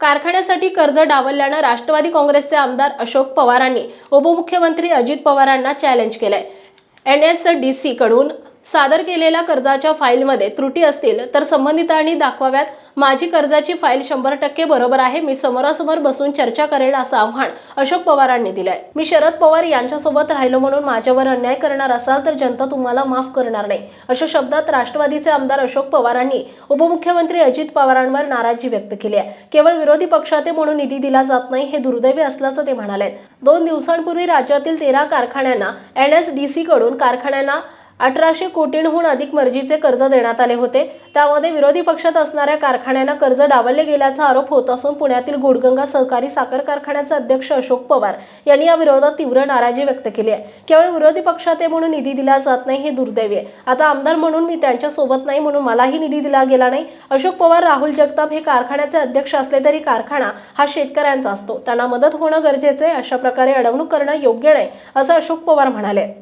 कारखान्यासाठी कर्ज डावलल्यानं राष्ट्रवादी काँग्रेसचे आमदार अशोक पवारांनी उपमुख्यमंत्री अजित पवारांना चॅलेंज केलंय. एन एस डी सी कडून सादर केलेल्या कर्जाच्या फाईलमध्ये त्रुटी असतील तर संबंधितांनी दाखवाव्यात. माझी कर्जाची फाईल शंभर टक्के बरोबर आहे. मी समोरासमोर बसून चर्चा करेन असं आव्हान अशोक पवारांनी दिलंय. मी शरद पवार यांच्यासोबत राहिलो म्हणून माझ्यावर अन्याय करणार असाल तर जनता तुम्हाला माफ करणार नाही अशा शब्दात राष्ट्रवादीचे आमदार अशोक पवारांनी उपमुख्यमंत्री अजित पवारांवर नाराजी व्यक्त केली आहे. केवळ विरोधी पक्षाते म्हणून निधी दिला जात नाही हे दुर्दैवी असल्याचं ते म्हणाले दोन दिवसांपूर्वी राज्यातील तेरा कारखान्यांना एन एस डी सी कडून कारखान्यांना अठराशे कोटींहून अधिक मर्जीचे कर्ज देण्यात आले होते. त्यामध्ये विरोधी पक्षात असणाऱ्या कारखान्यांना कर्ज डावलले गेल्याचा आरोप होत असून पुण्यातील गुडगंगा सहकारी साखर कारखान्याचे अध्यक्ष अशोक पवार यांनी या विरोधात तीव्र नाराजी व्यक्त केली आहे. केवळ विरोधी पक्षात म्हणून निधी दिला जात नाही हे दुर्दैवी आहे. आता आमदार म्हणून मी त्यांच्यासोबत नाही म्हणून मलाही निधी दिला गेला नाही. अशोक पवार राहुल जगताप हे कारखान्याचे अध्यक्ष असले तरी कारखाना हा शेतकऱ्यांचा असतो. त्यांना मदत होणं गरजेचे आहे. अशा प्रकारे अडवणूक करणं योग्य नाही असं अशोक पवार म्हणाले.